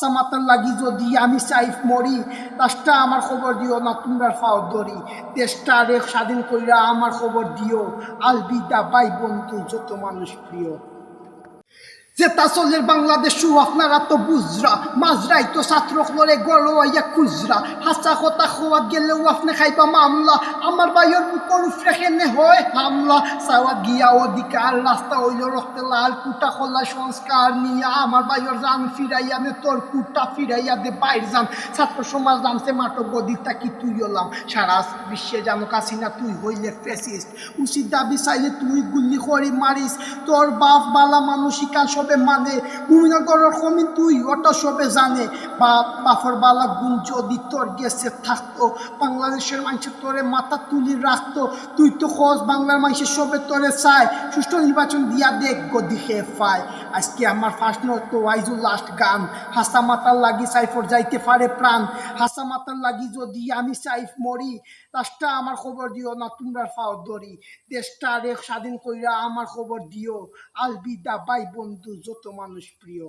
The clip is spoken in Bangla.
হাসা মাতার লাগি যদি আমি চাইফ মরি রাষ্ট্রা আমার খবর দিও না, তোমরা ফাও ধরি। দেশটা রে স্বাধীন কইরা আমার খবর দিও। আলবিদা বাই বন্ধু যত মানুষ প্রিয়। যে তাসলের বাংলাদেশ আপনারা তো বুঝরা, মাজরাই তো ছাত্র করে গড়াইয়া খুচরা হাসা কথা খোয়াত গেলেও আপনি খাইবা মামলা। আমার বাইয়ের হয় হামলা। গিয়া অধিকার, রাস্তা হইল রক্তে লাল, কুটা খোলা সংস্কার আমার বাইয়ের ফিরাইয়া নে, তোর কুটা ফিরাইয়া দে, বাইর যান ছাত্র সমাজ নামছে মাটো গদিটা কি তুই হলাম? সারা বিশ্বে জানো কাছিনা তুই হইলে ফেসিস্ট উচিত দাবি চাইলে তুই গুল্লি করি মারিস। তোর বাপ বালা মানসিকা সবে মানে ভূমিনগরের কমি তুই ওটা সবে জানে। বাপ, বাপর বালা গুণ যদি তোর গেছে, থাকতো, বাংলাদেশের মানুষের তোরে মাথা তুলি রাখতো, তুই তো খোঁজ বাংলার মানুষের সবে তোরে চায় সুষ্ঠু নির্বাচন দিয়া দেখ গদি খেয়ে পায় আজকে আমার ফার্স্ট নোট তো ওয়াইজু লাস্ট গান। হাসা মাতার লাগি সাইফর যাইতে পারে প্রাণ। হাসা মাতার লাগি যদি আমি সাইফ মরি রাষ্ট্রা আমার খবর দিও না, তোমরা ফাও ধরি দেশটা রে স্বাধীন কইরা আমার খবর দিও। আলবিদা বাই বন্ধু যত মানুষ প্রিয়